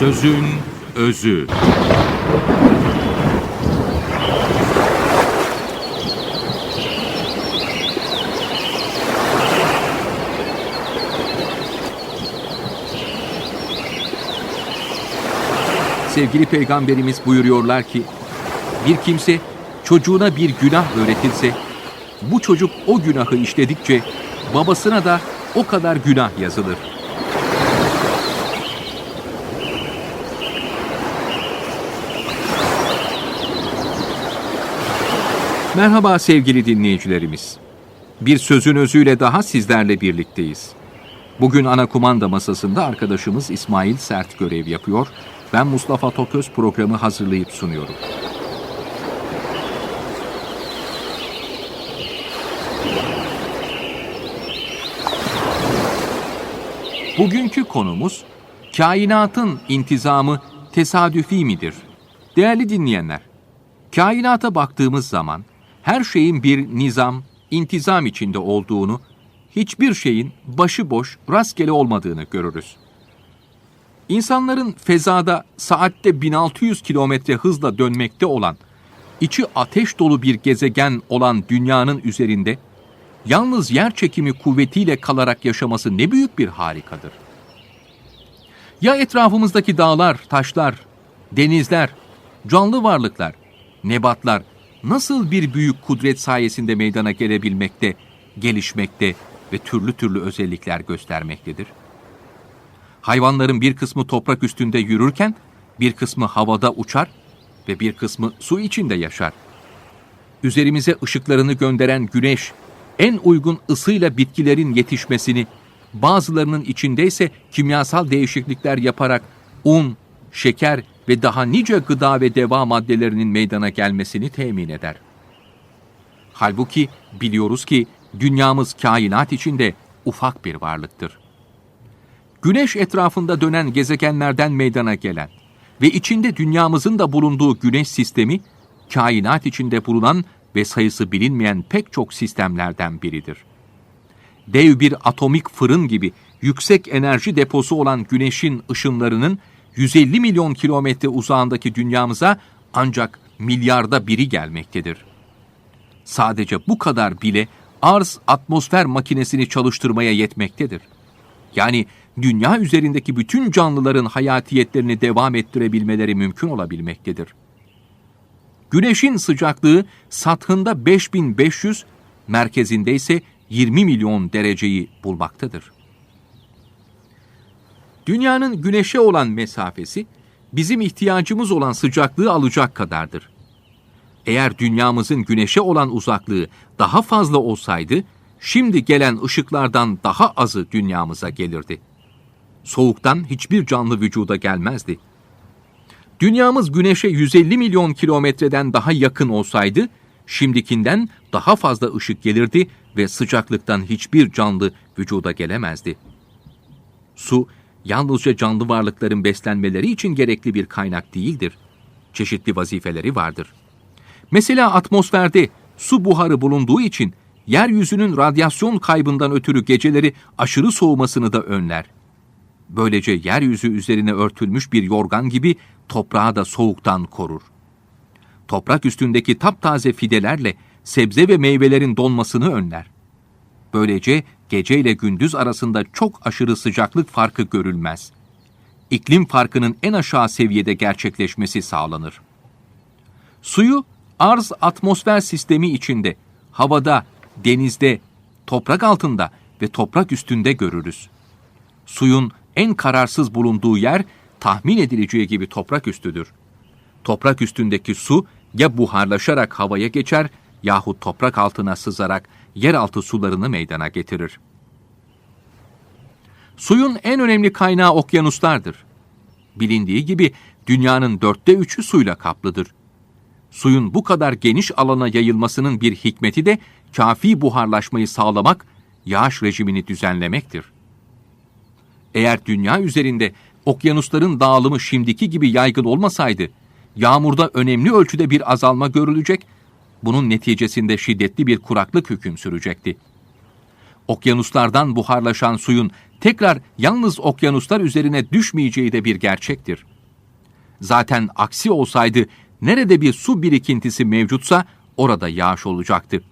Sözün özü. Sevgili peygamberimiz buyuruyorlar ki, bir kimse çocuğuna bir günah öğretirse, bu çocuk o günahı işledikçe babasına da o kadar günah yazılır. Merhaba sevgili dinleyicilerimiz. Bir sözün özüyle daha sizlerle birlikteyiz. Bugün ana kumanda masasında arkadaşımız İsmail Sert görev yapıyor. Ben Mustafa Toköz programı hazırlayıp sunuyorum. Bugünkü konumuz kainatın intizamı tesadüfi midir? Değerli dinleyenler, kainata baktığımız zaman her şeyin bir nizam, intizam içinde olduğunu, hiçbir şeyin başıboş, rastgele olmadığını görürüz. İnsanların fezada saatte 1600 kilometre hızla dönmekte olan, içi ateş dolu bir gezegen olan dünyanın üzerinde yalnız yer çekimi kuvvetiyle kalarak yaşaması ne büyük bir harikadır. Ya etrafımızdaki dağlar, taşlar, denizler, canlı varlıklar, nebatlar nasıl bir büyük kudret sayesinde meydana gelebilmekte, gelişmekte ve türlü türlü özellikler göstermektedir? Hayvanların bir kısmı toprak üstünde yürürken, bir kısmı havada uçar ve bir kısmı su içinde yaşar. Üzerimize ışıklarını gönderen güneş, en uygun ısıyla bitkilerin yetişmesini, bazılarının içindeyse kimyasal değişiklikler yaparak un, şeker ve daha nice gıda ve deva maddelerinin meydana gelmesini temin eder. Halbuki biliyoruz ki dünyamız kainat içinde ufak bir varlıktır. Güneş etrafında dönen gezegenlerden meydana gelen ve içinde dünyamızın da bulunduğu güneş sistemi, kainat içinde bulunan ve sayısı bilinmeyen pek çok sistemlerden biridir. Dev bir atomik fırın gibi yüksek enerji deposu olan güneşin ışınlarının 150 milyon kilometre uzağındaki dünyamıza ancak milyarda biri gelmektedir. Sadece bu kadar bile arz atmosfer makinesini çalıştırmaya yetmektedir. Yani dünya üzerindeki bütün canlıların hayatiyetlerini devam ettirebilmeleri mümkün olabilmektedir. Güneşin sıcaklığı sathında 5500, merkezinde ise 20 milyon dereceyi bulmaktadır. Dünyanın güneşe olan mesafesi bizim ihtiyacımız olan sıcaklığı alacak kadardır. Eğer dünyamızın güneşe olan uzaklığı daha fazla olsaydı, şimdi gelen ışıklardan daha azı dünyamıza gelirdi. Soğuktan hiçbir canlı vücuda gelmezdi. Dünyamız güneşe 150 milyon kilometreden daha yakın olsaydı, şimdikinden daha fazla ışık gelirdi ve sıcaklıktan hiçbir canlı vücuda gelemezdi. Su, yalnızca canlı varlıkların beslenmeleri için gerekli bir kaynak değildir. Çeşitli vazifeleri vardır. Mesela atmosferde su buharı bulunduğu için yeryüzünün radyasyon kaybından ötürü geceleri aşırı soğumasını da önler. Böylece yeryüzü üzerine örtülmüş bir yorgan gibi toprağı da soğuktan korur. Toprak üstündeki taptaze fidelerle sebze ve meyvelerin donmasını önler. Böylece gece ile gündüz arasında çok aşırı sıcaklık farkı görülmez. İklim farkının en aşağı seviyede gerçekleşmesi sağlanır. Suyu arz atmosfer sistemi içinde, havada, denizde, toprak altında ve toprak üstünde görürüz. Suyun en kararsız bulunduğu yer tahmin edileceği gibi toprak üstüdür. Toprak üstündeki su ya buharlaşarak havaya geçer yahut toprak altına sızarak yeraltı sularını meydana getirir. Suyun en önemli kaynağı okyanuslardır. Bilindiği gibi dünyanın dörtte üçü suyla kaplıdır. Suyun bu kadar geniş alana yayılmasının bir hikmeti de kafi buharlaşmayı sağlamak, yağış rejimini düzenlemektir. Eğer dünya üzerinde okyanusların dağılımı şimdiki gibi yaygın olmasaydı, yağmurda önemli ölçüde bir azalma görülecek, bunun neticesinde şiddetli bir kuraklık hüküm sürecekti. Okyanuslardan buharlaşan suyun tekrar yalnız okyanuslar üzerine düşmeyeceği de bir gerçektir. Zaten aksi olsaydı nerede bir su birikintisi mevcutsa orada yağış olacaktı.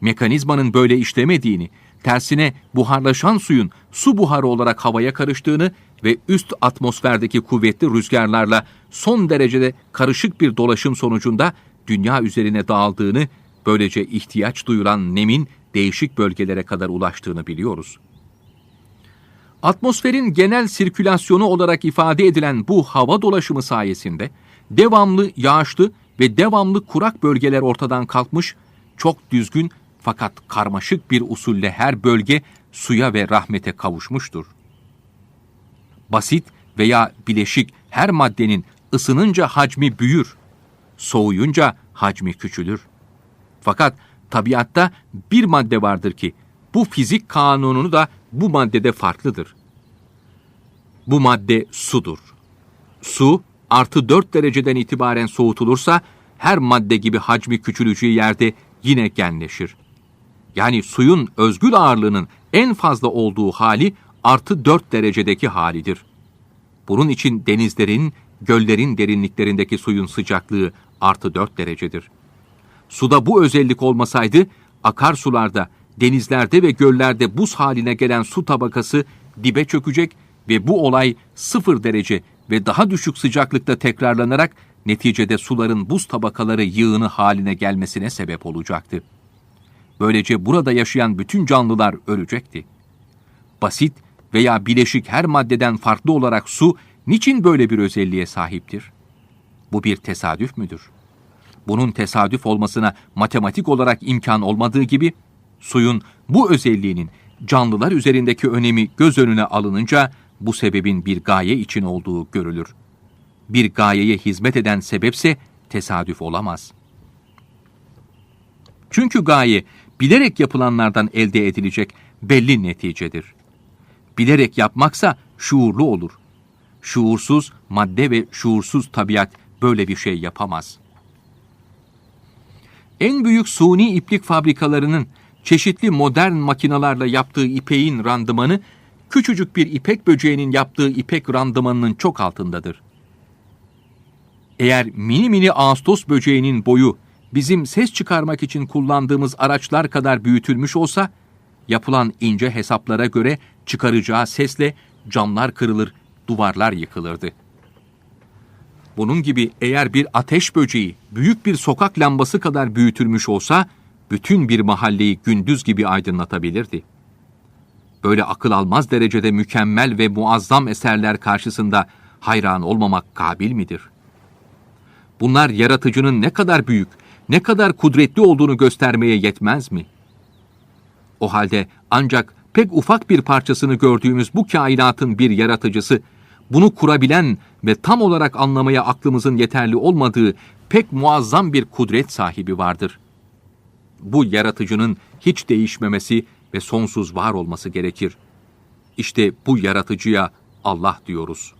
Mekanizmanın böyle işlemediğini, tersine buharlaşan suyun su buharı olarak havaya karıştığını ve üst atmosferdeki kuvvetli rüzgarlarla son derecede karışık bir dolaşım sonucunda dünya üzerine dağıldığını, böylece ihtiyaç duyulan nemin değişik bölgelere kadar ulaştığını biliyoruz. Atmosferin genel sirkülasyonu olarak ifade edilen bu hava dolaşımı sayesinde devamlı yağışlı ve devamlı kurak bölgeler ortadan kalkmış, çok düzgün fakat karmaşık bir usulle her bölge suya ve rahmete kavuşmuştur. Basit veya bileşik her maddenin ısınınca hacmi büyür, soğuyunca hacmi küçülür. Fakat tabiatta bir madde vardır ki bu fizik kanununu da bu maddede farklıdır. Bu madde sudur. Su artı 4 dereceden itibaren soğutulursa her madde gibi hacmi küçüleceği yerde yine genleşir. Yani suyun özgül ağırlığının en fazla olduğu hali artı 4 derecedeki halidir. Bunun için denizlerin, göllerin derinliklerindeki suyun sıcaklığı artı 4 derecedir. Suda bu özellik olmasaydı akarsularda, denizlerde ve göllerde buz haline gelen su tabakası dibe çökecek ve bu olay sıfır derece ve daha düşük sıcaklıkta tekrarlanarak neticede suların buz tabakaları yığını haline gelmesine sebep olacaktı. Böylece burada yaşayan bütün canlılar ölecekti. Basit veya bileşik her maddeden farklı olarak su niçin böyle bir özelliğe sahiptir? Bu bir tesadüf müdür? Bunun tesadüf olmasına matematik olarak imkan olmadığı gibi suyun bu özelliğinin canlılar üzerindeki önemi göz önüne alınınca bu sebebin bir gaye için olduğu görülür. Bir gayeye hizmet eden sebepse tesadüf olamaz. Çünkü gaye bilerek yapılanlardan elde edilecek belli neticedir. Bilerek yapmaksa şuurlu olur. Şuursuz madde ve şuursuz tabiat böyle bir şey yapamaz. En büyük suni iplik fabrikalarının çeşitli modern makinalarla yaptığı ipeğin randımanı, küçücük bir ipek böceğinin yaptığı ipek randımanının çok altındadır. Eğer mini mini Ağustos böceğinin boyu bizim ses çıkarmak için kullandığımız araçlar kadar büyütülmüş olsa, yapılan ince hesaplara göre çıkaracağı sesle camlar kırılır, duvarlar yıkılırdı. Bunun gibi eğer bir ateş böceği büyük bir sokak lambası kadar büyütülmüş olsa, bütün bir mahalleyi gündüz gibi aydınlatabilirdi. Böyle akıl almaz derecede mükemmel ve muazzam eserler karşısında hayran olmamak kabil midir? Bunlar yaratıcının ne kadar büyük, ne kadar kudretli olduğunu göstermeye yetmez mi? O halde ancak pek ufak bir parçasını gördüğümüz bu kainatın bir yaratıcısı, bunu kurabilen ve tam olarak anlamaya aklımızın yeterli olmadığı pek muazzam bir kudret sahibi vardır. Bu yaratıcının hiç değişmemesi ve sonsuz var olması gerekir. İşte bu yaratıcıya Allah diyoruz.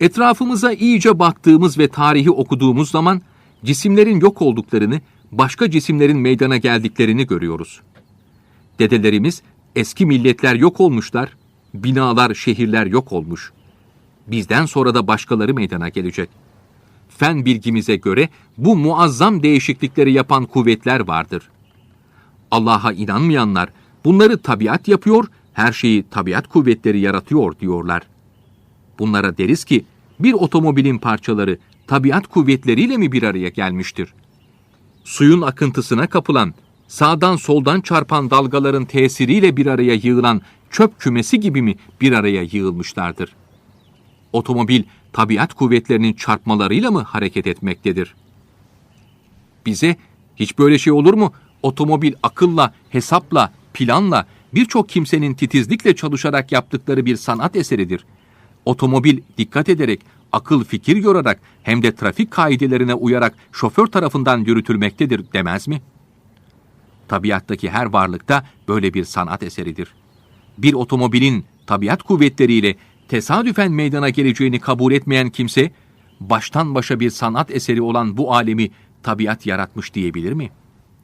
Etrafımıza iyice baktığımız ve tarihi okuduğumuz zaman cisimlerin yok olduklarını, başka cisimlerin meydana geldiklerini görüyoruz. Dedelerimiz eski milletler yok olmuşlar, binalar, şehirler yok olmuş. Bizden sonra da başkaları meydana gelecek. Fen bilgimize göre bu muazzam değişiklikleri yapan kuvvetler vardır. Allah'a inanmayanlar bunları tabiat yapıyor, her şeyi tabiat kuvvetleri yaratıyor diyorlar. Bunlara deriz ki bir otomobilin parçaları tabiat kuvvetleriyle mi bir araya gelmiştir? Suyun akıntısına kapılan, sağdan soldan çarpan dalgaların tesiriyle bir araya yığılan çöp kümesi gibi mi bir araya yığılmışlardır? Otomobil tabiat kuvvetlerinin çarpmalarıyla mı hareket etmektedir? Bize hiç böyle şey olur mu? Otomobil akılla, hesapla, planla, birçok kimsenin titizlikle çalışarak yaptıkları bir sanat eseridir. Otomobil dikkat ederek, akıl fikir yorarak hem de trafik kaidelerine uyarak şoför tarafından yürütülmektedir demez mi? Tabiattaki her varlıkta böyle bir sanat eseridir. Bir otomobilin tabiat kuvvetleriyle tesadüfen meydana geleceğini kabul etmeyen kimse, baştan başa bir sanat eseri olan bu alemi tabiat yaratmış diyebilir mi?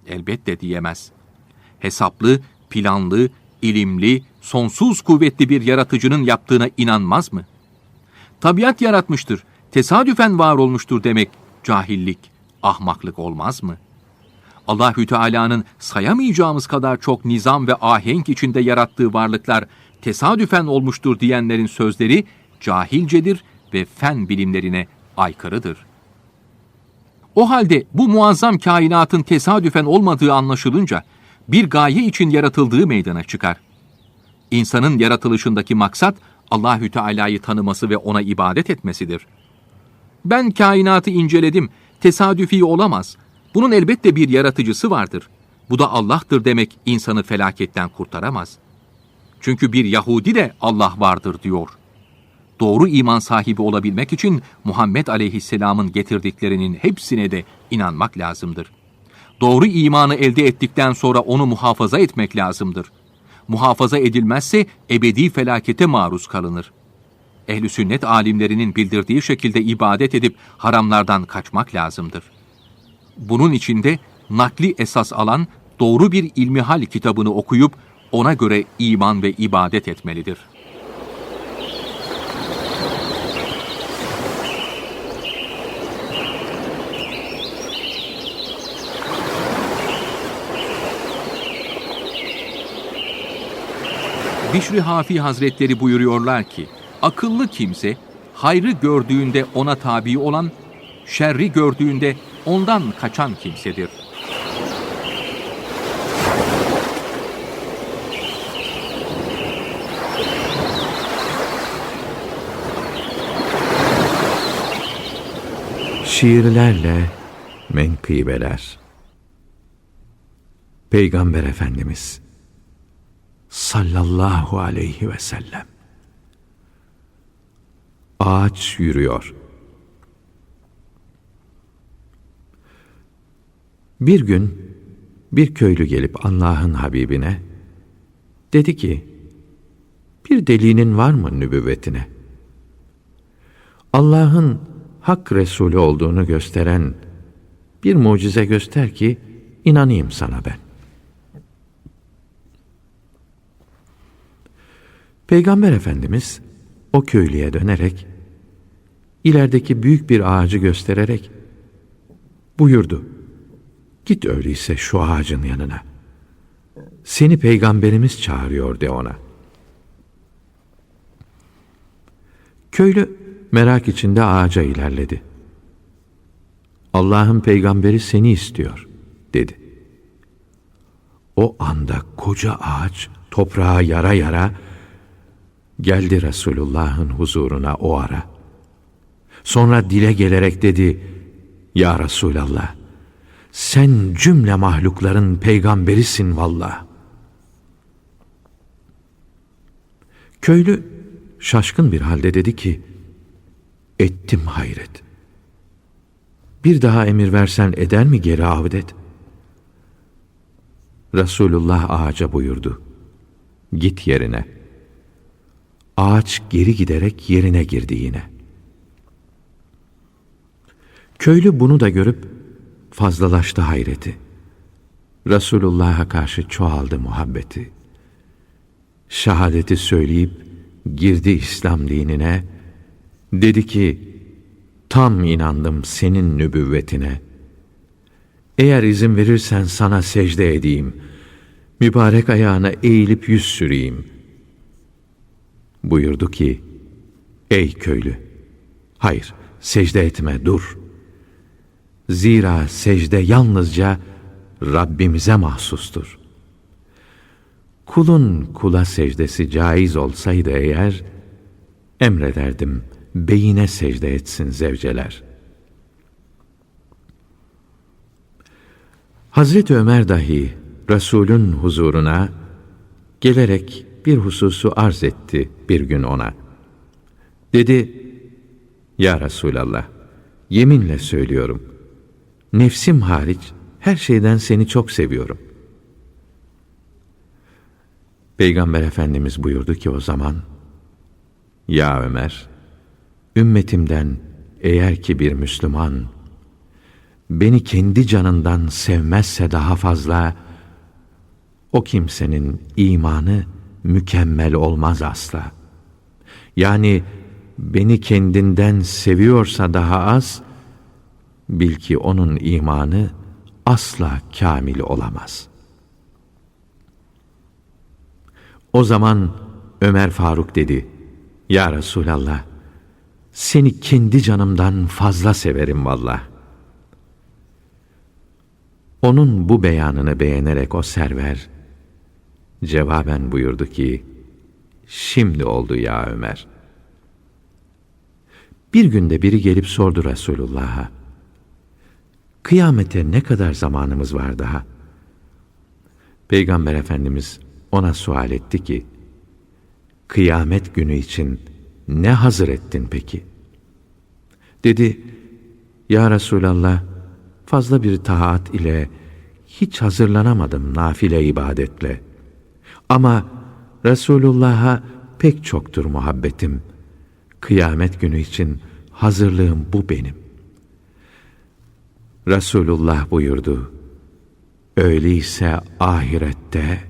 Elbette diyemez. Hesaplı, planlı, ilimli, sonsuz kuvvetli bir yaratıcının yaptığına inanmaz mı? tabiat yaratmıştır, tesadüfen var olmuştur demek cahillik, ahmaklık olmaz mı? Allahü Teala'nın sayamayacağımız kadar çok nizam ve ahenk içinde yarattığı varlıklar tesadüfen olmuştur diyenlerin sözleri cahilcedir ve fen bilimlerine aykırıdır. O halde bu muazzam kainatın tesadüfen olmadığı anlaşılınca bir gaye için yaratıldığı meydana çıkar. İnsanın yaratılışındaki maksat Allahü Teala'yı tanıması ve ona ibadet etmesidir. Ben kainatı inceledim, tesadüfi olamaz. Bunun elbette bir yaratıcısı vardır. Bu da Allah'tır demek insanı felaketten kurtaramaz. Çünkü bir Yahudi de Allah vardır diyor. Doğru iman sahibi olabilmek için Muhammed Aleyhisselam'ın getirdiklerinin hepsine de inanmak lazımdır. Doğru imanı elde ettikten sonra onu muhafaza etmek lazımdır. Muhafaza edilmezse ebedi felakete maruz kalınır. Ehli sünnet alimlerinin bildirdiği şekilde ibadet edip haramlardan kaçmak lazımdır. Bunun içinde nakli esas alan doğru bir ilmihal kitabını okuyup ona göre iman ve ibadet etmelidir. Bişri Hafi Hazretleri buyuruyorlar ki, akıllı kimse hayrı gördüğünde ona tabi olan, şerri gördüğünde ondan kaçan kimsedir. Şiirlerle menkıbeler Peygamber Efendimiz sallallahu aleyhi ve sellem Ağaç yürüyor. Bir gün bir köylü gelip Allah'ın Habibine dedi ki bir delinin var mı nübüvvetine? Allah'ın hak Resulü olduğunu gösteren bir mucize göster ki inanayım sana ben. Peygamber Efendimiz o köylüye dönerek ilerideki büyük bir ağacı göstererek buyurdu. Git öyleyse şu ağacın yanına. Seni peygamberimiz çağırıyor de ona. Köylü merak içinde ağaca ilerledi. Allah'ın peygamberi seni istiyor dedi. O anda koca ağaç toprağa yara yara geldi Resulullah'ın huzuruna o ara. Sonra dile gelerek dedi, Ya Resulallah, sen cümle mahlukların peygamberisin vallah. Köylü şaşkın bir halde dedi ki, Ettim hayret. Bir daha emir versen eder mi geri avdet? Resulullah ağaca buyurdu. Git yerine. Ağaç geri giderek yerine girdi yine. Köylü bunu da görüp fazlalaştı hayreti. Resulullah'a karşı çoğaldı muhabbeti. Şehadeti söyleyip girdi İslam dinine. Dedi ki, tam inandım senin nübüvvetine. Eğer izin verirsen sana secde edeyim. Mübarek ayağına eğilip yüz süreyim. Buyurdu ki, ey köylü, hayır secde etme dur.'' Zira secde yalnızca Rabbimize mahsustur. Kulun kula secdesi caiz olsaydı eğer, emrederdim beyine secde etsin zevceler. Hazreti Ömer dahi Resulün huzuruna gelerek bir hususu arz etti bir gün ona. Dedi, Ya Resulallah, yeminle söylüyorum, nefsim hariç her şeyden seni çok seviyorum. Peygamber Efendimiz buyurdu ki o zaman, Ya Ömer, ümmetimden eğer ki bir Müslüman, beni kendi canından sevmezse daha fazla, o kimsenin imanı mükemmel olmaz asla. Yani beni kendinden seviyorsa daha az, bil ki onun imanı asla kamil olamaz. O zaman Ömer Faruk dedi, Ya Resulallah, seni kendi canımdan fazla severim vallah. Onun bu beyanını beğenerek o server, cevaben buyurdu ki, Şimdi oldu ya Ömer. Bir günde biri gelip sordu Resulullah'a, Kıyamete ne kadar zamanımız var daha? Peygamber Efendimiz ona sual etti ki, Kıyamet günü için ne hazır ettin peki? Dedi, Ya Resulallah, fazla bir taat ile hiç hazırlanamadım nafile ibadetle. Ama Resulullah'a pek çoktur muhabbetim. Kıyamet günü için hazırlığım bu benim. Resulullah buyurdu, Öyleyse ahirette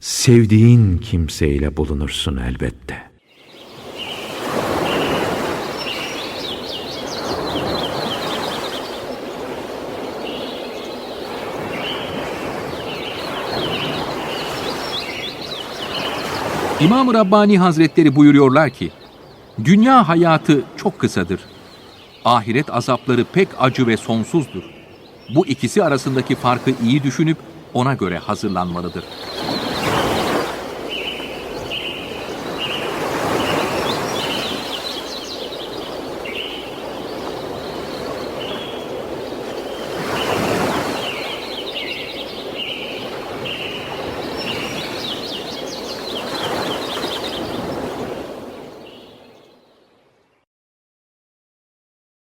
sevdiğin kimseyle bulunursun elbette. İmam-ı Rabbani Hazretleri buyuruyorlar ki, Dünya hayatı çok kısadır. Ahiret azapları pek acı ve sonsuzdur. Bu ikisi arasındaki farkı iyi düşünüp ona göre hazırlanmalıdır.